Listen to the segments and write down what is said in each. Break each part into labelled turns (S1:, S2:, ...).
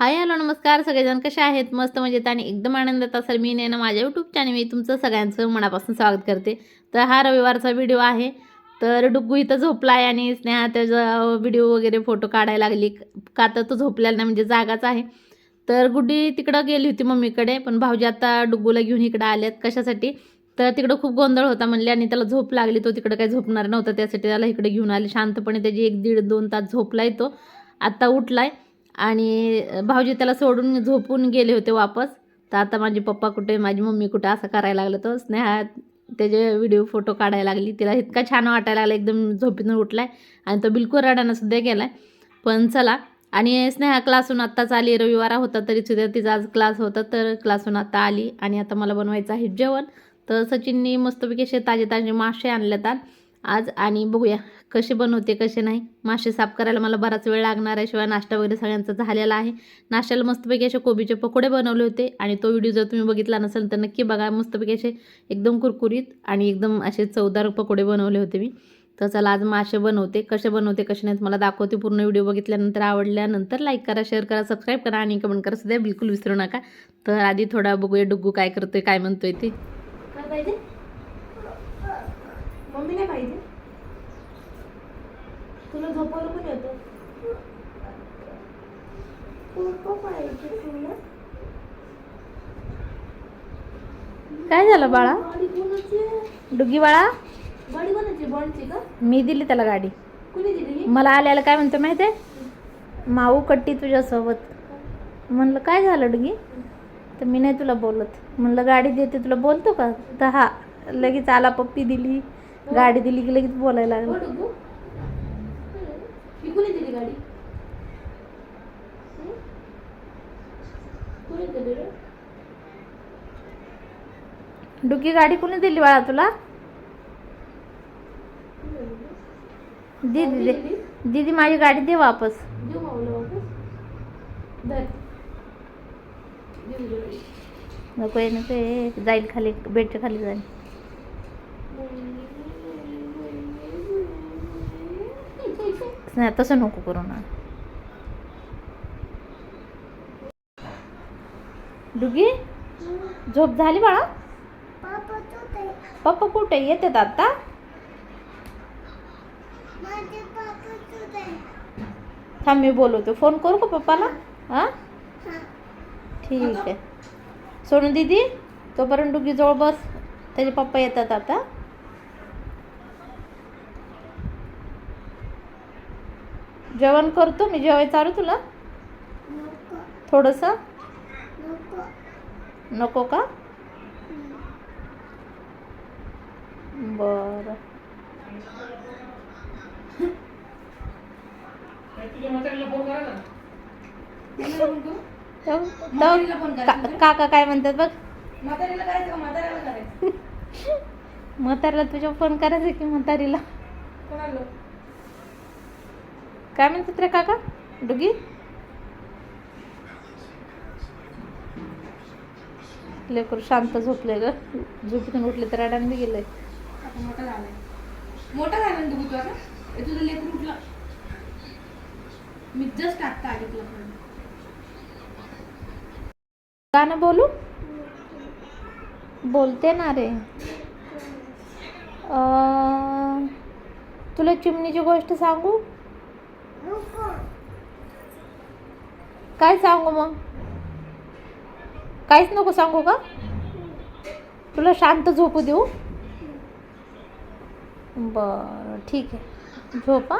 S1: Hi hello नमस्कार. सगळेजण कसे आहेत? मस्त मजेत आणि एकदम आनंदात असाल. मी ना माझ्या यूट्यूब चॅनल मी तुमचं सगळ्यांचं मनापासून स्वागत करते. तर हा रविवारचा व्हिडिओ आहे. तर डुग्गू इथं झोपला आहे आणि स्नेहा त्याचा व्हिडिओ वगैरे फोटो काढायला लागली. का तर तो झोपलेला नाही म्हणजे जागाच आहे. तर गुड्डी तिकडं गेली होती मम्मीकडे पण भाऊजी आता डुग्गूला घेऊन इकडं आल्यात कशासाठी? तर तिकडं खूप गोंधळ होता म्हणले आणि त्याला झोप लागली. तो तिकडं काही झोपणार नव्हता त्यासाठी त्याला इकडे घेऊन आले. शांतपणे त्याची एक दीड दोन तास झोपलाय तो. आत्ता उठलाय. आणि भाऊजी त्याला सोडून झोपून गेले होते वापस. तर आता माझे पप्पा कुठे माझी मम्मी कुठे असं करायला लागलं तर स्नेहा त्याचे व्हिडिओ फोटो काढायला लागली. तिला इतका छान वाटायला लागला एकदम झोपीतून उठलाय. आणि तो बिलकुल रडानं सुद्धा गेलाय. पण चला. आणि स्नेहा क्लासून आत्ताच आली. रविवार होता तरी सुद्धा तिचा आज क्लास होता. तर क्लासून आत्ता आली. आणि आता मला बनवायचं आहे जेवण. तर सचिननी मस्तपैकी असे ताजे ताजे मासे आणलेत आज आणि बघूया कसे बनवते कसे नाही. मासे साफ करायला मला बराच वेळ लागणार आहे शिवाय नाश्ता वगैरे सगळ्यांचा झालेला आहे. नाश्त्याला मस्तपैकी असे कोबीचे पकोडे बनवले होते आणि तो व्हिडिओ जर तुम्ही बघितला नसेल तर नक्की बघा. मस्तपैकी असे एकदम कुरकुरीत आणि एकदम असे चवदार पकोडे बनवले होते मी. तर चला आज मासे बनवते कसे बनवते कसे नाहीत मला दाखवते. पूर्ण व्हिडिओ बघितल्यानंतर आवडल्यानंतर लाईक करा शेअर करा सबस्क्राईब करा आणि कमेंट करा. सध्या बिलकुल विसरू नका. तर आधी थोडा बघूया डुग्गू काय करतोय काय म्हणतोय ते.
S2: काय पाहिजे? मम्मी नाही पाहिजे. तुला झोपवलं पण येतं.
S1: काय झालं बाळा? डुग्गी बाळा?
S2: गाडी कोणाची बॉन्डची का?
S1: मी दिली त्याला गाडी.
S2: कुणी दिली
S1: मला आल्याला काय म्हणतो माहिती आहे? माऊ कट्टी तुझ्यासोबत. म्हणलं काय झालं डुगी तर मी नाही तुला बोलत. म्हणलं गाडी देते तुला बोलतो का? तर हा लगेच आला पप्पी दिली. गाडी दिली की लगेच बोलायला लागलं.
S2: कुणी दिली गाडी? कुणी दिली रे
S1: डुगी गाडी कोणी दिली बाळा तुला? दीदी दे? दीदी माझी गाडी दे वापस. नको नको. जाईल खाली बेडच्या खाली जाईल. नाही तसं नको करू ना डुगी झोप झाली बाळा? पप्पा कुठे येतात आता थांब मी बोलवतो. फोन करू का पप्पाला? हां? ठीक आहे. सोनू दीदी तोपर्यंत डुगी जवळ बस. त्याचे पप्पा येतात आता. जेवण करतो मी जेवाय चालू तुला? थोडंसं? नको. का? बरं. का- काका काय म्हणतात बघ.
S2: म्हातारीला
S1: तुझ्या फोन करायचं की म्हातारीला?
S2: कोणाला?
S1: काय म्हणतात रे काका? डुगी? लेकरू शांत झोपले ग. झोपीतून उठले तर रडान बी गेलंय.
S2: मोठा झालाय. मोठा झाला ना तू आता? तुझं लेकरू उठलं मी जस्ट आत्ता आले तुला.
S1: गाणं बोलू? बोलते ना रे. अं, तुला चिमणीची गोष्ट सांगू? काय सांगू मग? काहीच नको सांगू का? तुला शांत झोपू देऊ? बरं ठीक आहे. झोपा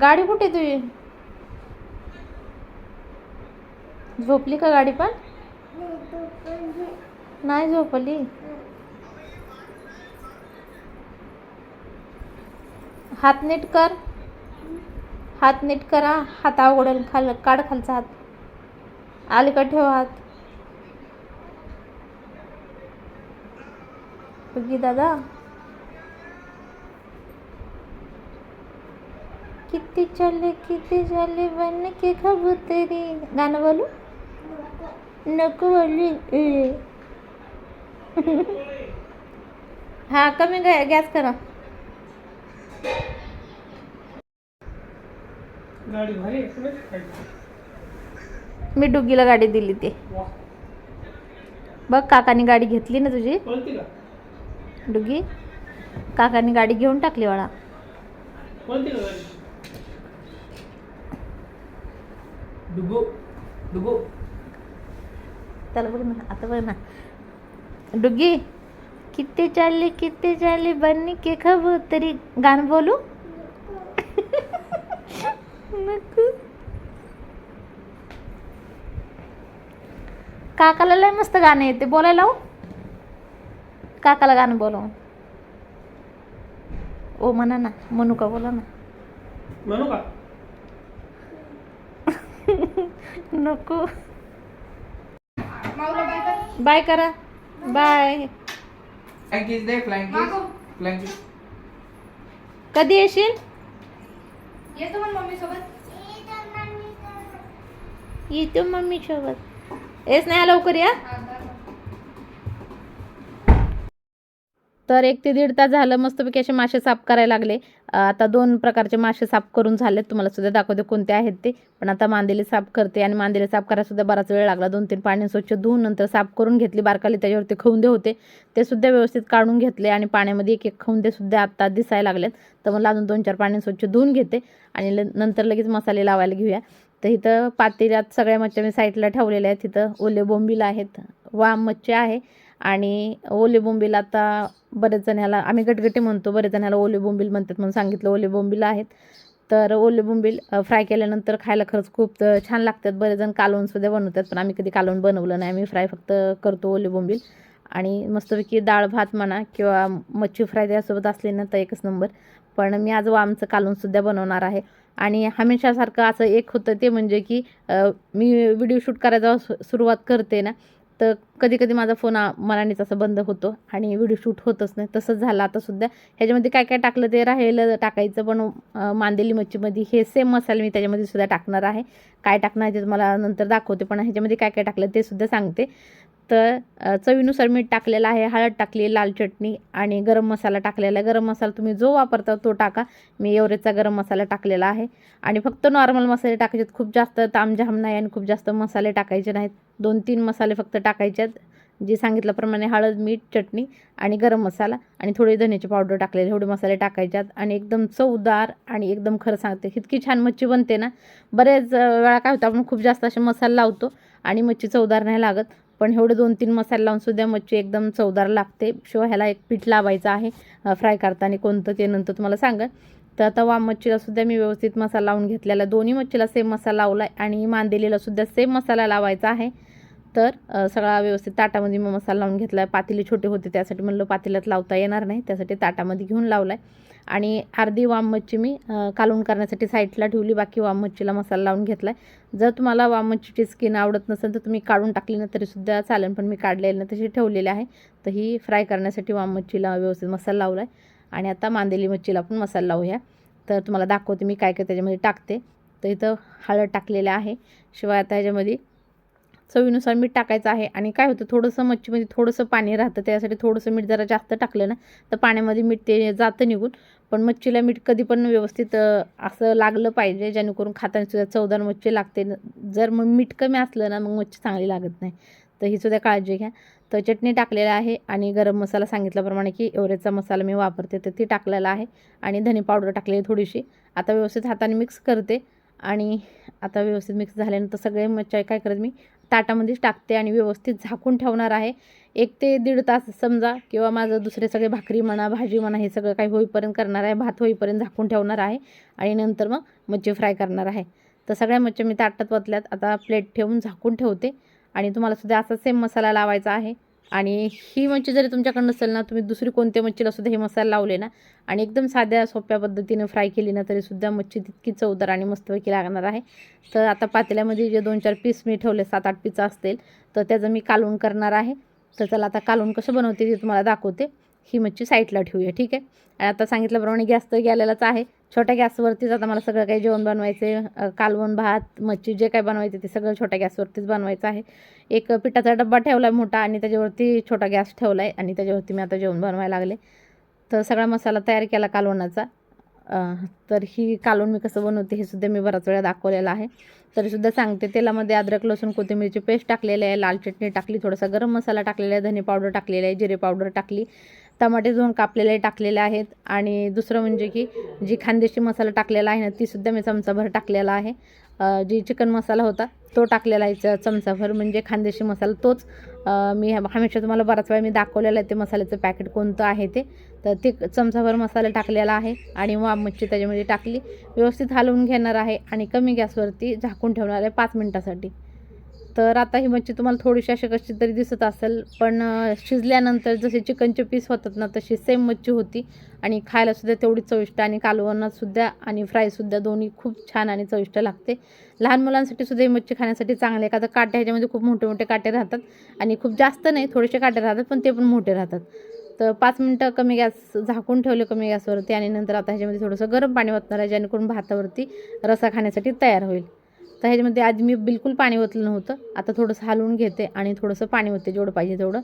S1: गाडी कुठे तुझी? झोपली का गाडी पण? नाही झोपली. हात नीट कर. हात नीट करा. हात अवघडून खाल काढ खालचा हात. अलीकडे ठेव हात. बघी दादा. किती चले किती झाले बन के खबुतरी गाणं बोलू? नको बोलू. हा कमी गॅस करा
S3: गाडी भारी आहे कुठे गाडी
S1: मी डुगीला गाडी दिली ते. बघ काकानी गाडी घेतली ना तुझी? डुगी काकानी गाडी घेऊन टाकली वाळा त्याला बघ ना आता बघ ना. डुगी किती चालली किती चालली बन्नी के कबूतरी गाणं बोलू? नको काकाला लय मस्त गाणं येते बोलायला हो काकाला गाणं बोलव ओ म्हणा ना म्हणू का बोला ना
S3: म्हणू का
S1: नको
S2: बाय कर
S1: बाय कधी येशील
S2: येतो मग मम्मी सोबत
S1: येतो मम्मी सोबत येस नाही लवकर या. तर एक ते दीड तास झालं मस्तपैकी असे मासे साफ करायला लागले. आता दोन प्रकारचे मासे साफ करून झालेत तुम्हाला सुद्धा दाखवते कोणते आहेत ते. पण आता मांदेली साफ करते आणि मांदेली साफ करायला सुद्धा बराच वेळ लागला. दोन तीन पाणी स्वच्छ धुवून नंतर साफ करून घेतली. बारकाली त्याच्यावरती खवंदे होते. ते सुद्धा व्यवस्थित काढून घेतले आणि पाण्यामध्ये एक एक खवंदे सुद्धा आत्ता दिसायला लागलेत. तर मला अजून दोन चार पाणी स्वच्छ धुवून घेते आणि ल- नंतर लगेच मसाले लावायला घेऊया. तर इथं पातेल्यात सगळ्या मच्छ्या मी साईडला ठेवलेल्या आहेत. तिथं ओले बोंबील आहेत. वाम मच्छी आहे. आणि ओले बोंबील आता बरेच जण ह्याला आम्ही गटगटे म्हणतो बरेच जण ह्याला ओले बोंबील म्हणतात म्हणून सांगितलं ओले बोंबील आहेत. तर ओले बोंबील फ्राय केल्यानंतर खायला खरंच खूप छान लागतात. बरेच जण कालवणसुद्धा बनवतात पण आम्ही कधी कालवण बनवलं नाही. आम्ही फ्राय फक्त करतो ओले बोंबील. आणि मस्तपैकी डाळ भात म्हणा किंवा मच्छी फ्राय त्यासोबत असले ना तर एकच नंबर. पण मी आज वामचं कालवणसुद्धा बनवणार आहे. आणि हमेशासारखं असं एक होतं ते म्हणजे की मी व्हिडिओ शूट करायला सुरुवात करते ना तर कधी कधी माझा फोन मनानेच असं बंद होतो आणि व्हिडिओ शूट होतच नाही. तसंच झालं आता सुद्धा. ह्याच्यामध्ये काय काय टाकलं ते राहिलं टाकायचं पण मांदेली मच्छीमध्ये हे सेम मसाले मी त्याच्यामध्ये सुद्धा टाकणार आहे. काय टाकणार ते मला नंतर दाखवते पण ह्याच्यामध्ये काय काय टाकलं ते सुद्धा सांगते. तर चवीनुसार मीठ टाकलेलं आहे हळद टाकली लाल चटणी आणि गरम मसाला टाकलेला आहे. गरम मसाला तुम्ही जो वापरता तो टाका. मी एवरेजचा गरम मसाला टाकलेला आहे. आणि फक्त नॉर्मल मसाले टाकायचे आहेत. खूप जास्त तामझाम नाही आणि खूप जास्त मसाले टाकायचे नाहीत. दोन तीन मसाले फक्त टाकायचे आहेत जे सांगितल्याप्रमाणे हळद मीठ चटणी आणि गरम मसाला आणि थोडे धन्याची पावडर टाकलेले. एवढे मसाले टाकायच्यात आणि एकदम चवदार आणि एकदम खरं सांगते. इतकी छान मच्छी बनते ना. बरेच वेळा काय होतं आपण खूप जास्त असे मसाला लावतो आणि मच्छी चवदार नाही लागत. पण एवढे दोन तीन मसाले लावून सुद्धा मच्छी एकदम चवदार लागते. शिवाय ह्याला एक पीठ लावायचं आहे फ्राय करताना कोणतं ते नंतर तुम्हाला सांगा तर आता वाम मच्छीलासुद्धा मी व्यवस्थित मसाला लावून घेतलेला. दोन्ही मच्छीला सेम मसाला लावला आहे आणि मांदेलीलासुद्धा सेम मसाला लावायचा आहे. तर सगळा व्यवस्थित ताटामध्ये मग मसाला लावून घेतला आहे पातेले छोटे होते त्यासाठी म्हणलं पातेल्यात लावता येणार नाही. त्यासाठी ताटामध्ये घेऊन लावला आहे आणि अर्धी वाम मच्छी मी कालवून करण्यासाठी साईडला ठेवली बाकी वाम मच्छीला मसाला लावून घेतला आहे जर तुम्हाला वाम मच्छीची स्किन आवडत नसेल तर तुम्ही काढून टाकली ना तरीसुद्धा चालेल पण मी काढलेली ना तशी ठेवलेली आहे. तर ही फ्राय करण्यासाठी वाम मच्छीला व्यवस्थित मसाला लावला आहे आणि आता मांदेली मच्छीला पण मसाला लावूया. तर तुम्हाला दाखवते मी काय काय त्याच्यामध्ये टाकते. तर इथं हळद टाकलेलं आहे. शिवाय आता ह्याच्यामध्ये चवीनुसार मीठ टाकायचं आहे. आणि काय होतं थोडंसं मच्छीमध्ये थोडंसं पाणी राहतं त्यासाठी थोडंसं मीठ जरा जास्त टाकलं ना तर पाण्यामध्ये मीठ ते जातं निघून. पण मच्छीला मीठ कधी पण व्यवस्थित असं लागलं पाहिजे जेणेकरून खाताना सुद्धा चवदार मच्छी लागते. जर मग मीठ कमी असलं ना मग मच्छी चांगली लागत नाही. तर ही सुद्धा काळजी घ्या. तर चटणी टाकलेला आहे आणि गरम मसाला सांगितल्याप्रमाणे की एवरेजचा मसाला मी वापरते. तर ती टाकलेला आहे आणि धने पावडर टाकलेली थोडीशी. आता व्यवस्थित हाताने मिक्स करते आणि आता व्यवस्थित मिक्स झाल्यानंतर सगळे मच्छी काय करत मी ताटामध्येच टाकते आणि व्यवस्थित झाकून ठेवणार आहे. एक ते दीड तास समजा किंवा माझं दुसरे सगळे भाकरी म्हणा भाजी म्हणा हे सगळं काही होईपर्यंत करणार आहे. भात होईपर्यंत झाकून ठेवणार आहे आणि नंतर मग मच्छी फ्राय करणार आहे. तर सगळ्या मच्छी मी ताटात वतल्यात. आता प्लेट ठेवून झाकून ठेवते आणि तुम्हाला सुद्धा असा सेम मसाला लावायचा आहे. आणि ही मच्छी जरी तुमच्याकडे नसेल ना तुम्ही दुसरी कोणत्या मच्छीला सुद्धा हे मसाला लावले ना आणि एकदम साध्या सोप्या पद्धतीने फ्राय केली ना तरीसुद्धा मच्छी तितकी चवदार आणि मस्तपैकी लागणार आहे. तर आता पातेल्यामध्ये जे दोन चार पीस मी ठेवले सात आठ पीस असतील तर त्याचं मी कालवण करणार आहे. तर चला आता कालवण कसं बनवते ते तुम्हाला दाखवते. ही मच्छी साईडला ठेवूया ठीक आहे? आता सांगितल्याप्रमाणे गॅस तर गेलेलाच आहे. छोट्या गॅसवरतीच आता मला सगळं काही जेवण बनवायचं कालवण भात मच्छी जे काय बनवायचं ते सगळं छोट्या गॅसवरतीच बनवायचं आहे. एक पिठाचा डब्बा ठेवला आहे मोठा आणि त्याच्यावरती छोटा गॅस ठेवला आहे आणि त्याच्यावरती मी आता जेवण बनवायला लागले. तर सगळा मसाला तयार केला कालवणाचा. तर ही कालवण मी कसं बनवते हे सुद्धा मी बराच वेळा दाखवलेलं आहे. तरीसुद्धा सांगते तेलामध्ये अद्रक लसूण कोथिंबीरची पेस्ट टाकलेली आहे लाल चटणी टाकली थोडासा गरम मसाला टाकलेला आहे धने पावडर टाकलेला आहे जिरे पावडर टाकली. टमाटे दोन कापलेले टाकलेले आहेत. आणि दुसरं म्हणजे की जी खानदेशी मसाला टाकलेला आहे ना तीसुद्धा मी चमचाभर टाकलेला आहे. जी चिकन मसाला होता तो टाकलेला आहे चमचाभर. म्हणजे खानदेशी मसाला तोच मी हमेशा तुम्हाला बराच वेळा मी दाखवलेलं आहे ते मसाल्याचं पॅकेट कोणतं आहे ते. तर ते चमचाभर मसाला टाकलेला आहे आणि वाम मच्छी त्याच्यामध्ये टाकली. व्यवस्थित हलवून घेणार आहे आणि कमी गॅसवरती झाकून ठेवणार आहे पाच मिनटासाठी. तर आता ही मच्छी तुम्हाला थोडीशी अशी कशी तरी दिसत असेल पण शिजल्यानंतर जसे चिकनचे पीस होतात ना तशी सेम मच्छी होती. आणि खायलासुद्धा तेवढी चविष्ट आणि कालवणातसुद्धा आणि फ्रायसुद्धा दोन्ही खूप छान आणि चविष्ट लागते. लहान मुलांसाठी सुद्धा ही मच्छी खाण्यासाठी चांगले. आहे का तर काटे ह्याच्यामध्ये खूप मोठे मोठे काटे राहतात आणि खूप जास्त नाही थोडेसे काटे राहतात पण ते पण मोठे राहतात. तर पाच मिनटं कमी गॅस झाकून ठेवले कमी गॅसवरती आणि नंतर आता ह्याच्यामध्ये थोडंसं गरम पाणी वाचणार आहे जेणेकरून भातावरती रसा खाण्यासाठी तयार होईल. तर ह्याच्यामध्ये आधी मी बिलकुल पाणी ओतलं नव्हतं. आता थोडंसं हलवून घेते आणि थोडंसं पाणी ओतते जेवढं पाहिजे तेवढं.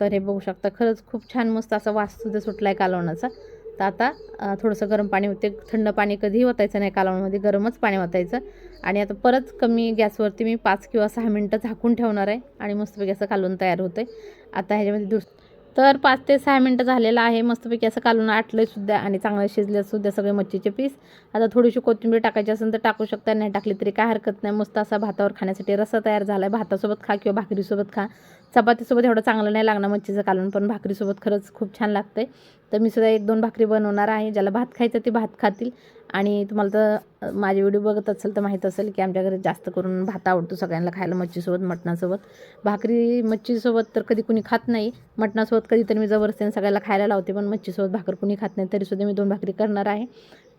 S1: तर हे बघू शकता खरंच खूप छान मस्त असा वास सुद्धा सुटला आहे कालवणाचा. तर आता थोडंसं गरम पाणी होते थंड पाणी कधीही ओतायचं नाही कालवणामध्ये गरमच पाणी ओतायचं. आणि आता परत कमी गॅसवरती मी पाच किंवा सहा मिनटं झाकून ठेवणार आहे आणि मस्तपैकी असं कालवण तयार होतं आहे आता ह्याच्यामध्ये दुस तर पाच ते सहा मिनटं झालेलं आहे. मस्तपैकी असं कालून आटलं सुद्धा आणि चांगलं शिजलं सुद्धा सगळे मच्छीचे पीस. आता थोडीशी कोथिंबीर टाकायची असेल तर टाकू शकता. नाही टाकली तरी काय हरकत नाही. मस्त असा भातावर खाण्यासाठी रस्सा तयार झाला आहे भातासोबत खा किंवा भाकरीसोबत खा. चपातीसोबत एवढं चांगलं नाही लागणार मच्छीचं कालून पण भाकरीसोबत खरंच खूप छान लागतं तर मी सुद्धा एक दोन भाकरी बनवणार आहे. ज्याला भात खायचं ते भात खातील. आणि तुम्हाला तर माझे व्हिडिओ बघत असेल तर माहीत असेल की आमच्या घरी जास्त करून भात आवडतो सगळ्यांना खायला मच्छीसोबत मटणासोबत. भाकरी मच्छीसोबत तर कधी कुणी खात नाही. मटणासोबत कधीतरी मी जबरदस्तीने सगळ्याला खायला लावते पण मच्छीसोबत भाकर कुणी खात नाही तरीसुद्धा मी दोन भाकरी करणार आहे.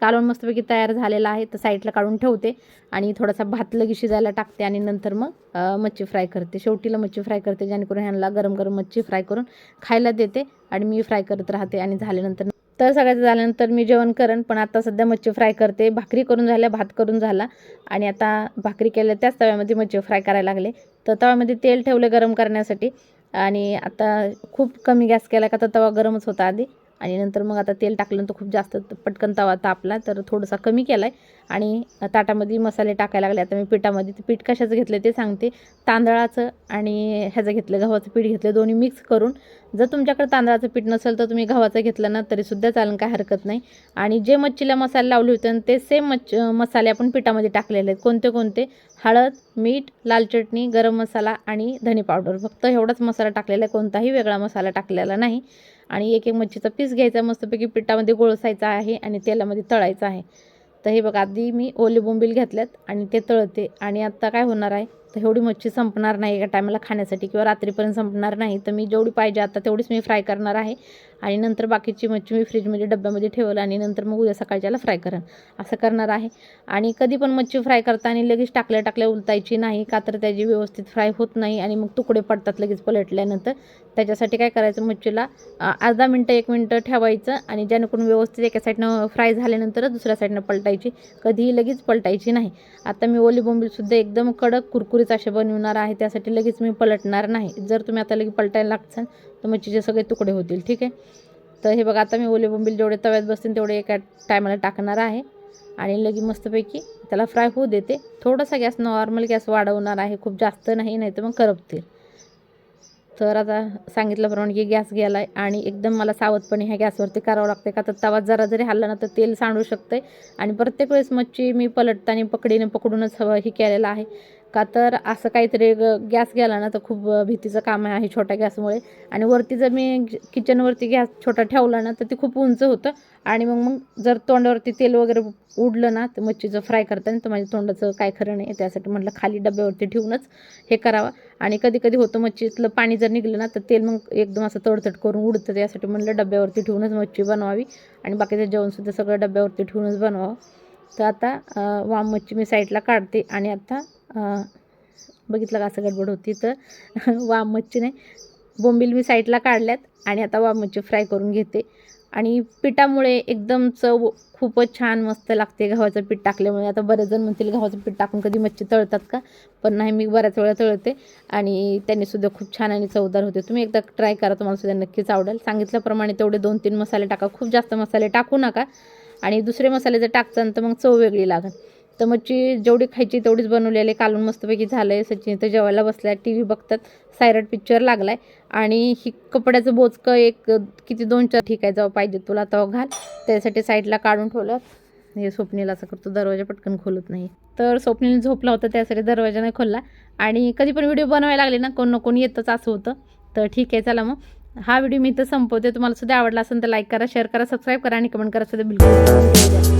S1: कालवण मस्तपैकी तयार झालेला आहे तर साईडला काढून ठेवते आणि थोडासा भात लगी शिजायला टाकते आणि नंतर मग मच्छी फ्राय करते. शेवटीला मच्छी फ्राय करते जेणेकरून ह्यांना गरम गरम मच्छी फ्राय करून खायला देते आणि मी फ्राय करत राहते आणि झाल्यानंतर तर सगळ्याचं झाल्यानंतर मी जेवण करेन. पण आता सध्या मच्छी फ्राय करते. भाकरी करून झाल्या भात करून झाला. आणि आता भाकरी केल्या त्याच तव्यामध्ये मच्छी फ्राय करायला लागले. तर तव्यामध्ये तेल ठेवले गरम करण्यासाठी. आणि आता खूप कमी गॅस केला का तर तवा गरमच होता आधी. आणि नंतर मग आता तेल टाकलं तर खूप जास्त पटकन तवा तापला तर थोडासा कमी केला आहे आणि ताटामध्ये मसाले टाकायला लागले. आता मी पिठामध्ये ते पीठ कशाचं घेतलं ते सांगते. तांदळाचं आणि ह्याचं घेतलं गव्हाचं पीठ घेतलं दोन्ही मिक्स करून. जर तुमच्याकडे तांदळाचं पीठ नसेल तर तुम्ही गव्हाचं घेतलं ना तरीसुद्धा चालेल काय हरकत नाही. आणि जे मच्छीला मसाले लावले होते ते सेम मच्छ मसाले आपण पिठामध्ये टाकलेले आहेत. कोणते कोणते? हळद मीठ लाल चटणी गरम मसाला आणि धने पावडर. फक्त एवढाच मसाला टाकलेला आहे कोणताही वेगळा मसाला टाकलेला नाही. आणि एक एक मच्छीचा पीस घ्यायचा मस्तपैकी पिठामध्ये गोळसायचा आहे आणि तेलामध्ये तळायचं आहे. तर हे बघा आधी मी ओले बोंबील घेतल्यात आणि ते तळते. आणि आत्ता काय होणार आहे? तर एवढी मच्छी संपणार नाही एका टायमाला खाण्यासाठी किंवा रात्रीपर्यंत संपणार नाही. तर मी जेवढी पाहिजे आता तेवढीच मी फ्राय करणार आहे. आणि नंतर बाकीची मच्छी मी फ्रीजमध्ये डब्यामध्ये ठेवलं आणि नंतर मग उद्या सकाळच्याला फ्राय करेन. असं करणार आहे. आणि कधी पण मच्छी फ्राय करताना लगेच टाकल्या टाकल्या उलटायची नाही का तर त्याची व्यवस्थित फ्राय होत नाही आणि मग तुकडे पडतात लगेच पलटल्यानंतर. त्याच्यासाठी काय करायचं मच्छीला अर्धा मिनटं एक मिनटं ठेवायचं आणि जेणेकरून व्यवस्थित एका साईडनं फ्राय झाल्यानंतरच दुसऱ्या साईडनं पलटायची. कधीही लगेच पलटायची नाही. आता मी ओली बोंबीलसुद्धा एकदम कडक कुरकुरीत असे बनवणार आहे. त्यासाठी लगेच मी पलटणार नाही. जर तुम्ही आता लगेच पलटायला लागचाल तर मच्छीचे सगळे तुकडे होतील. ठीक आहे? तर हे बघा आता मी ओले बोंबील जेवढे तव्यात बसतील तेवढे एका टायमाला टाकणार आहे. आणि लगी मस्तपैकी त्याला फ्राय होऊ देते. थोडासा गॅस नॉर्मल गॅस वाढवणार आहे. खूप जास्त नाही नाही तर मग करपतील. तर आता सांगितल्याप्रमाणे की गॅस गेला आहे आणि एकदम मला सावधपणे ह्या गॅसवरती करावं लागते का तर तवा जरा जरी हल्ला ना तर तेल सांडू शकते आणि प्रत्येक वेळेस मच्छी मी पलटताना पकडीने पकडूनच हवं हे केलेलं आहे. का तर असं काहीतरी गॅस गेला ना तर खूप भीतीचं काम आहे छोट्या गॅसमुळे. आणि वरती जर मी किचनवरती गॅस छोटा ठेवला ना तर ते खूप उंच होतं. आणि मग मग जर तोंडावरती तेल वगैरे उडलं ना तर मच्छीचं फ्राय करताना तर माझ्या तोंडाचं काय खरं नाही. त्यासाठी म्हटलं खाली डब्यावरती ठेवूनच हे करावं. आणि कधी कधी होतं मच्छीतलं पाणी जर निघलं ना तर तेल मग एकदम असं तडतड करून उडतं. त्यासाठी म्हटलं डब्यावरती ठेवूनच मच्छी बनवावी. आणि बाकीचं जेवणसुद्धा सगळं डब्यावरती ठेवूनच बनवावं. तर आता वाम मच्छी मी साईडला काढते. आणि आता बघितलं का असं गडबड होती तर? वाम मच्छी नाही बोंबील मी साईडला काढल्यात आणि आता वाम मच्छी फ्राय करून घेते. आणि पिठामुळे एकदम चव खूपच छान मस्त लागते गव्हाचं पीठ टाकल्यामुळे. आता बरेच जण म्हणतील गव्हाचं पीठ टाकून कधी मच्छी तळतात का? पण नाही मी बऱ्याच वेळा तळते आणि त्यांनी सुद्धा खूप छान आणि चवदार होते. तुम्ही एकदा ट्राय करा तुम्हाला सुद्धा नक्कीच आवडेल. सांगितल्याप्रमाणे तेवढे दोन तीन मसाले टाका. खूप जास्त मसाले टाकू नका आणि दुसरे मसाले जर टाकचाल तर मग चव वेगळी लागेल तर मच्छी जेवढी खायची तेवढीच बनवलेली कालून मस्तपैकी झालं आहे सचिन तर जेवायला बसलाय. टी व्ही बघतात. सायरट पिक्चर लागलाय. आणि ही कपड्याचं बोचकं एक किती दोन चार ठीक आहे. जाऊ पाहिजे तुला तेव्हा घाल. त्यासाठी साईडला काढून ठेवलं. हे स्वप्नील असं करतो. दरवाजा पटकन खोलत नाही. तर स्वप्नील झोपला होता. त्यासाठी दरवाजा नाही खोलला. आणि कधी पण व्हिडिओ बनवायला लागले ना कोण ना कोण येतच असं होतं. तर ठीक आहे चला मग. हा व्हिडिओ मी इथं संपवते. तुम्हाला सुद्धा आवडला असेल तर लाईक करा शेअर करा सबस्क्राईब करा आणि कमेंट करा सुद्धा बिलकुल